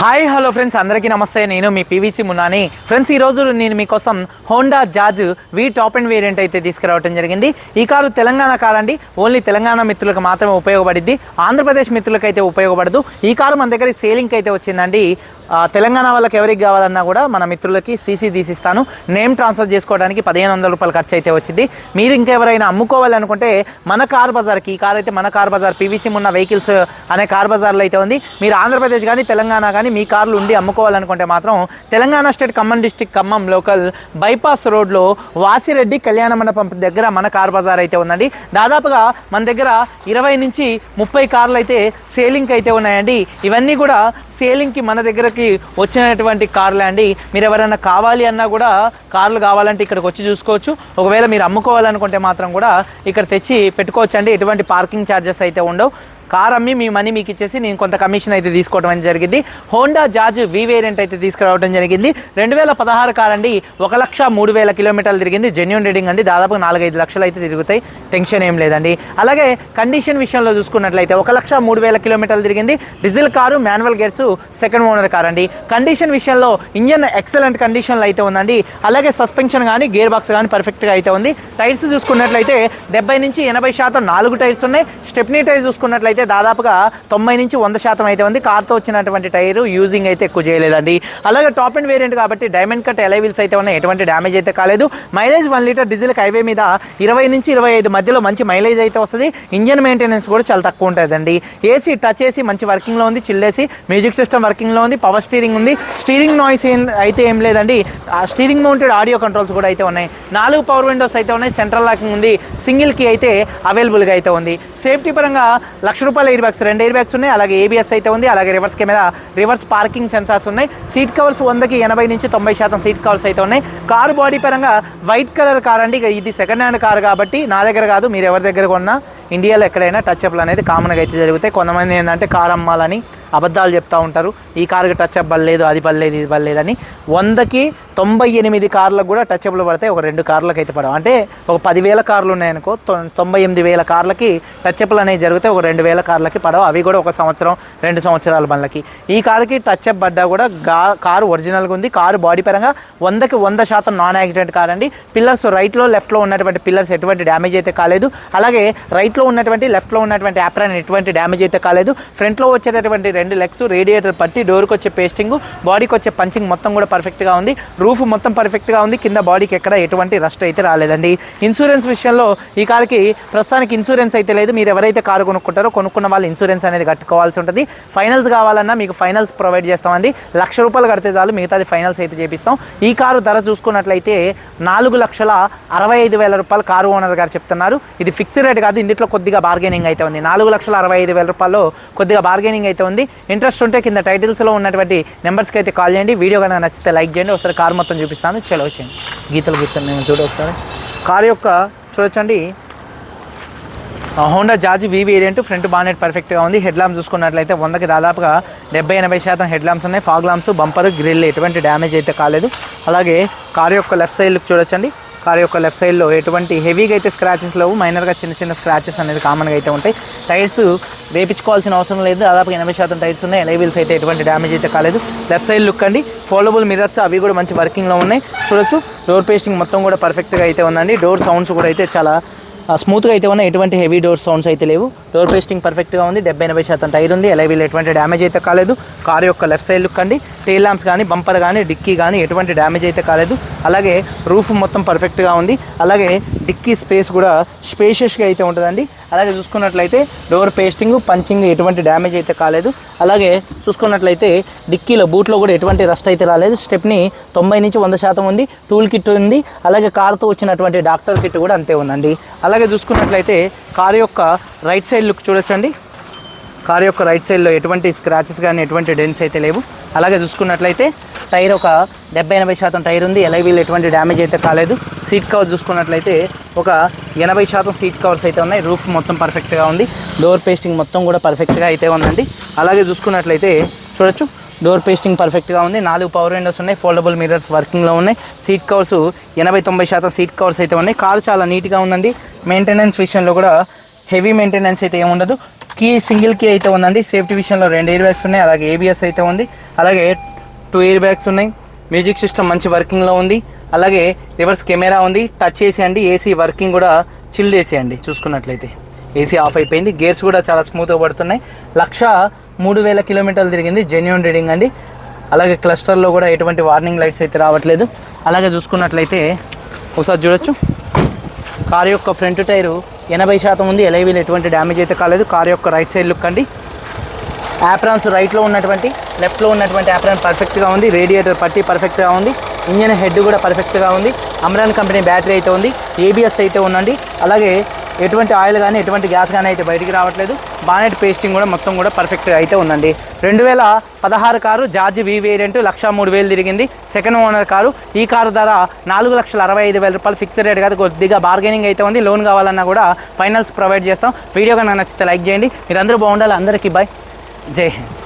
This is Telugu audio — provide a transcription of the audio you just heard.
Hi hello friends. అందరికీ నమస్తే. నేను మీ పీవీసీ మున్నాని. ఫ్రెండ్స్ ఈ రోజు నేను మీకోసం Honda Jazz V top end variant అయితే తీసుకురావడం జరిగింది. ఈ కారు తెలంగాణ కార్ అండి ఓన్లీ తెలంగాణ మిత్రులకు మాత్రమే ఉపయోగపడింది ఆంధ్రప్రదేశ్ మిత్రులకు అయితే ఉపయోగపడదు. ఈ కారు మన దగ్గర సేలింగ్ అయితే వచ్చిందండి. తెలంగాణ వాళ్ళకి ఎవరికి కావాలన్నా కూడా మన మిత్రులకి సీసీ తీసిస్తాను నేమ్ ట్రాన్స్ఫర్ చేసుకోవడానికి పదిహేను వందల రూపాయలు ఖర్చు అయితే వచ్చింది. మీరు ఇంకెవరైనా అమ్ముకోవాలనుకుంటే మన కార్ బజార్కి ఈ కార్ అయితే మన కార్ బజార్ పీవీసీ ఉన్న వెహికల్స్ అనే కార్ బజార్లో అయితే ఉంది. మీరు ఆంధ్రప్రదేశ్ కానీ తెలంగాణ కానీ మీ కార్లు ఉండి అమ్ముకోవాలనుకుంటే మాత్రం Telangana state Khammam district Khammam local bypass రోడ్లో వాసిరెడ్డి కళ్యాణ మండపం దగ్గర మన కార్ బజార్ అయితే ఉందండి. దాదాపుగా మన దగ్గర ఇరవై నుంచి ముప్పై కార్లు అయితే సేలింగ్ అయితే ఉన్నాయండి. ఇవన్నీ కూడా సేలింగ్కి మన దగ్గరకి వచ్చినటువంటి కార్లే అండి. మీరు ఎవరైనా కావాలి అన్నా కూడా కార్లు కావాలంటే ఇక్కడికి వచ్చి చూసుకోవచ్చు. ఒకవేళ మీరు అమ్ముకోవాలనుకుంటే మాత్రం కూడా ఇక్కడ తెచ్చి పెట్టుకోవచ్చు అండి ఎటువంటి పార్కింగ్ ఛార్జెస్ అయితే ఉండవు. కార్ అమ్మి మీ మనీ మీకు ఇచ్చేసి నేను కొంత కమిషన్ అయితే తీసుకోవడం జరిగింది. హోండా జార్జ్ వి వేరియంట్ అయితే తీసుకురావడం జరిగింది. రెండు వేల పదహారు కార్ అండి ఒక లక్ష మూడు వేల కిలోమీటర్లు తిరిగింది. జెన్యున్ రీడింగ్ అండి. దాదాపు నాలుగైదు లక్షలు అయితే తిరుగుతాయి. టెన్షన్ ఏం లేదండి. అలాగే కండిషన్ విషయంలో చూసుకున్నట్లయితే ఒక లక్ష మూడు వేల కిలోమీటర్లు తిరిగింది. Diesel car manual gears second owner car అండి. కండిషన్ విషయంలో ఇంజన్ ఎక్సలెంట్ కండిషన్లో అయితే ఉందండి. అలాగే సస్పెన్షన్ కానీ గేర్ బాక్స్ కానీ పర్ఫెక్ట్గా అయితే ఉంది. టైర్స్ చూసుకున్నట్లయితే డెబ్బై నుంచి ఎనభై శాతం నాలుగు టైర్స్ ఉన్నాయి. స్టెప్నీ టైర్ చూసుకున్నట్లయితే దాదాపుగా తొంభై నుంచి వంద శాతం అయితే ఉంది. కార్తో వచ్చినటువంటి టైర్ యూజింగ్ అయితే ఎక్కువ చేయలేదండి. అలాగే టాప్ అండ్ వేరియంట్ కాబట్టి డైమండ్ కట్ ఎలైవిల్స్ అయితే ఉన్నాయి. ఎటువంటి డ్యామేజ్ అయితే కాలేదు. Mileage one litre diesel highway మీద ఇరవై నుంచి ఇరవై ఐదు మధ్యలో మంచి మైలేజ్ అయితే వస్తుంది. ఇంజన్ మెయింటెనెన్స్ కూడా చాలా తక్కువ ఉంటుందండి. ఏసీ టచ్ ఏసీ మంచి వర్కింగ్లో ఉంది. చిల్లేసి మ్యూజిక్ సిస్టమ్ వర్కింగ్లో ఉంది. పవర్ స్టీరింగ్ ఉంది. స్టీరింగ్ నాయిస్ ఏం అయితే ఏం లేదండి. స్టీరింగ్ మౌంటెడ్ ఆడియో కంట్రోల్స్ కూడా అయితే ఉన్నాయి. నాలుగు పవర్ విండోస్ అయితే ఉన్నాయి. సెంట్రల్ లాకింగ్ ఉంది. సింగిల్కి అయితే అవైలబుల్గా అయితే ఉంది. సేఫ్టీ పరంగా లక్ష రూపాయల ఎయిర్ బ్యాగ్స్ రెండు ఎయిర్ బ్యాగ్స్ ఉన్నాయి. అలాగే ఏబిఎస్ అయితే ఉంది. అలాగే reverse camera reverse parking sensors ఉన్నాయి. సీట్ కవర్స్ వందకి ఎనభై నుంచి తొంభై శాతం సీట్ కవర్స్ అయితే ఉన్నాయి. కారు బాడీ పరంగా వైట్ కలర్ కార్ అండి. ఇక ఇది సెకండ్ హ్యాండ్ కార్ కాబట్టి నా దగ్గర కాదు. మీరు ఎవరి దగ్గర కొన్నా ఇండియాలో ఎక్కడైనా టచ్ అప్లు అనేది కామన్గా అయితే జరుగుతాయి. కొంతమంది ఏంటంటే కార్ అమ్మాలని అబద్ధాలు చెప్తూ ఉంటారు. ఈ కార్కి టచ్ అప్ పర్లేదు అది పర్లేదు ఇది పర్లేదని వందకి తొంభై ఎనిమిది కార్లకు కూడా టచ్అప్లు పడతాయి ఒక రెండు కార్లకు అయితే పడవు. అంటే ఒక పదివేల కార్లు ఉన్నాయనుకో తొంభై ఎనిమిది వేల కార్లకి టచ్ అప్లు అనేవి జరుగుతాయి ఒక రెండు వేల కార్లకి పడవు. అవి కూడా ఒక సంవత్సరం రెండు సంవత్సరాల బండ్లకి. ఈ కార్కి టచ్ అప్ పడ్డా కూడా గా కారు ఒరిజినల్గా ఉంది. కారు బాడీ పరంగా వందకి వంద శాతం నాన్ యాక్సిడెంట్ కార్ అండి పిల్లర్స్ రైట్లో లెఫ్ట్లో ఉన్నటువంటి పిల్లర్స్ ఎటువంటి డ్యామేజ్ అయితే కాలేదు. అలాగే రైట్లో ఉన్నటువంటి లెఫ్ట్లో ఉన్నటువంటి యాప్రాన్ ఎటువంటి డ్యామేజ్ అయితే కాలేదు. ఫ్రంట్లో వచ్చేటటువంటి రెండు లెగ్స్ రేడియేటర్ పట్టి డోర్కి వచ్చే పేస్టింగ్ బాడీకి వచ్చే పంచింగ్ మొత్తం కూడా పర్ఫెక్ట్గా ఉంది. రూఫ్ మొత్తం పర్ఫెక్ట్గా ఉంది. కింద బాడీకి ఎక్కడ ఎటువంటి రస్ట్ అయితే రాలేదండి. ఇన్సూరెన్స్ విషయంలో ఈ కార్కి ప్రస్తుతానికి ఇన్సూరెన్స్ అయితే లేదు. మీరు ఎవరైతే కారు కొనుక్కుంటారో కొనుక్కున్న వాళ్ళు ఇన్సూరెన్స్ అనేది కట్టుకోవాల్సి ఉంటుంది. ఫైనల్స్ కావాలన్నా మీకు ఫైనల్స్ ప్రొవైడ్ చేస్తామండి. లక్ష రూపాయలు కడితే చాలు. మిగతాది ఫైనల్స్ అయితే చేపిస్తాం. ఈ కారు ధర చూసుకున్నట్లయితే నాలుగు లక్షల అరవై ఐదు వేల రూపాయలు కారు ఓనర్ గారు చెప్తున్నారు. ఇది ఫిక్స్డ్ రేట్ కాదు. ఇందులో కొద్దిగా బార్గెనింగ్ అయితే ఉంది. నాలుగు లక్షల అరవై ఐదు వేల రూపాయలు కొద్దిగా బార్గెనింగ్ అయితే ఉంది. ఇంట్రెస్ట్ ఉంటే కింద టైటిల్స్లో ఉన్నటువంటి నెంబర్స్కి అయితే కాల్ చేయండి. వీడియో కనుక నచ్చితే లైక్ చేయండి. ఒకసారి కారు మొత్తం చూపిస్తాను. చలో వచ్చేయండి. గీతలు గీతలు నేను చూడ ఒకసారి. కార్ యొక్క చూడొచ్చండి. హోండా జార్జ్ వి వేరియంట్ ఫ్రంట్ బానెట్ పర్ఫెక్ట్గా ఉంది. హెడ్ ల్యాంప్ చూసుకున్నట్లయితే వందకి దాదాపుగా డెబ్బై ఎనభై శాతం హెడ్ ల్యాంప్స్ ఉన్నాయి. ఫాగ్ ల్యాంప్స్ బంపర్ గ్రిల్ ఎటువంటి డ్యామేజ్ అయితే కాలేదు. అలాగే కార్ యొక్క లెఫ్ట్ సైడ్ చూడొచ్చండి. కార్ యొక్క లెఫ్ట్ సైడ్లో ఎటువంటి హెవీగా అయితే స్క్రాచెస్ లేవు. మైనర్గా చిన్న చిన్న స్క్రాచెస్ అనేది కామన్గా అయితే ఉంటాయి. టైర్స్ వేపించుకోవాల్సిన అవసరం లేదు. దాదాపు ఎనభై శాతం టైర్స్ ఉన్నాయి. ఎలై వీల్స్ అయితే ఎటువంటి డ్యామేజ్ అయితే కాలేదు. లెఫ్ట్ సైడ్ లుక్ అండి. ఫోల్డబుల్ మిరర్స్ అవి కూడా మంచి వర్కింగ్లో ఉన్నాయి. చూడొచ్చు. డోర్ పేస్టింగ్ మొత్తం కూడా పర్ఫెక్ట్గా అయితే ఉందండి. డోర్ సౌండ్స్ కూడా అయితే చాలా స్మూత్గా అయితే ఉన్న ఎటువంటి హెవీ డోర్ సౌండ్స్ అయితే లేవు. డోర్ పేస్టింగ్ పర్ఫెక్ట్గా ఉంది. డెబ్బై ఎనభై శాతం టైర్ ఉంది. ఎలైవీలు ఎటువంటి డ్యామేజ్ అయితే కాలేదు. కార్ యొక్క లెఫ్ట్ సైడ్ లుక్ అండి. టైల్ ల్యాంప్స్ కానీ బంపర్ కానీ డిక్కీ కానీ ఎటువంటి డ్యామేజ్ అయితే కాలేదు. అలాగే రూఫ్ మొత్తం పర్ఫెక్ట్గా ఉంది. అలాగే డిక్కీ స్పేస్ కూడా స్పేషియస్గా అయితే ఉంటుందండి. అలాగే చూసుకున్నట్లయితే డోర్ పేస్టింగ్ పంచింగ్ ఎటువంటి డ్యామేజ్ అయితే కాలేదు. అలాగే చూసుకున్నట్లయితే డిక్కీలో బూట్లో కూడా ఎటువంటి రస్ట్ అయితే రాలేదు. స్టెప్ని తొంభై నుంచి వంద శాతం ఉంది. టూల్ కిట్ ఉంది. అలాగే కార్తో వచ్చినటువంటి డాక్టర్ కిట్ కూడా అంతే ఉందండి. అలాగే చూసుకున్నట్లయితే కార్ యొక్క రైట్ సైడ్ లుక్ చూడొచ్చండి. కార్ యొక్క రైట్ సైడ్లో ఎటువంటి స్క్రాచెస్ కానీ ఎటువంటి డెన్స్ అయితే లేవు. అలాగే చూసుకున్నట్లయితే టైర్ ఒక డెబ్బై ఎనభై శాతం టైర్ ఉంది. ఎలా వీళ్ళు ఎటువంటి డ్యామేజ్ అయితే కాలేదు. సీట్ కవర్ చూసుకున్నట్లయితే ఒక ఎనభై శాతం సీట్ కవర్స్ అయితే ఉన్నాయి. రూఫ్ మొత్తం పర్ఫెక్ట్గా ఉంది. డోర్ పేస్టింగ్ మొత్తం కూడా పర్ఫెక్ట్గా అయితే ఉందండి. అలాగే చూసుకున్నట్లయితే చూడొచ్చు. డోర్ పేస్టింగ్ పర్ఫెక్ట్గా ఉంది. నాలుగు పవర్ విండోస్ ఉన్నాయి. ఫోల్డబుల్ మిరర్స్ వర్కింగ్లో ఉన్నాయి. సీట్ కవర్స్ ఎనభై తొంభై శాతం సీట్ కవర్స్ అయితే ఉన్నాయి. కారు చాలా నీట్గా ఉందండి. మెయింటెనెన్స్ విషయంలో కూడా హెవీ మెయింటెనెన్స్ అయితే ఏముండదు. కీ సింగిల్ కీ అయితే ఉందండి. సేఫ్టీ విషయంలో రెండు ఎయిర్ బ్యాగ్స్ ఉన్నాయి. అలాగే ఏబిఎస్ అయితే ఉంది. అలాగే టూ ఇయర్ బ్యాగ్స్ ఉన్నాయి. మ్యూజిక్ సిస్టమ్ మంచి వర్కింగ్లో ఉంది. అలాగే రివర్స్ కెమెరా ఉంది. టచ్ ఏసీ అండి ఏసీ వర్కింగ్ కూడా చిల్డ్ ఏసీ అండి చూసుకున్నట్లయితే ఏసీ ఆఫ్ అయిపోయింది. గేర్స్ కూడా చాలా స్మూత్గా పడుతున్నాయి. లక్ష మూడు వేల కిలోమీటర్లు తిరిగింది. జెన్యున్ రీడింగ్ అండి. అలాగే క్లస్టర్లో కూడా ఎటువంటి వార్నింగ్ లైట్స్ అయితే రావట్లేదు. అలాగే చూసుకున్నట్లయితే ఒకసారి చూడొచ్చు. కారు యొక్క ఫ్రంట్ టైరు ఎనభై శాతం ఉంది. ఎలైవీలు ఎటువంటి డ్యామేజ్ అయితే కాలేదు. కారు యొక్క రైట్ సైడ్ లుక్ అండి. యాప్రాన్స్ రైట్లో ఉన్నటువంటి లెఫ్ట్లో ఉన్నటువంటి యాప్రాన్ పర్ఫెక్ట్గా ఉంది రేడియేటర్ పట్టి పర్ఫెక్ట్గా ఉంది ఇంజన్ హెడ్ కూడా పర్ఫెక్ట్గా ఉంది అమ్రాన్ కంపెనీ బ్యాటరీ అయితే ఉంది ఏబిఎస్ అయితే ఉందండి. అలాగే ఎటువంటి ఆయిల్ కానీ ఎటువంటి గ్యాస్ కానీ అయితే బయటికి రావట్లేదు. బానెట్ పేస్టింగ్ కూడా మొత్తం కూడా పర్ఫెక్ట్గా అయితే ఉందండి. రెండు వేల పదహారు కారు జార్జ్ వి వేరియంట్ లక్ష మూడు వేలు తిరిగింది. సెకండ్ ఓనర్ కారు ఈ కారు ధర నాలుగు లక్షల అరవై ఐదు వేల రూపాయలు ఫిక్స్డ్ రేట్ కాదు కొద్దిగా బార్గెనింగ్ అయితే ఉంది. లోన్ కావాలన్నా కూడా ఫైనల్స్ ప్రొవైడ్ చేస్తాం. వీడియో కనుక నచ్చితే లైక్ చేయండి. మీరందరూ బాగుండాలి. అందరికీ బాయ్ জয় হিন্দ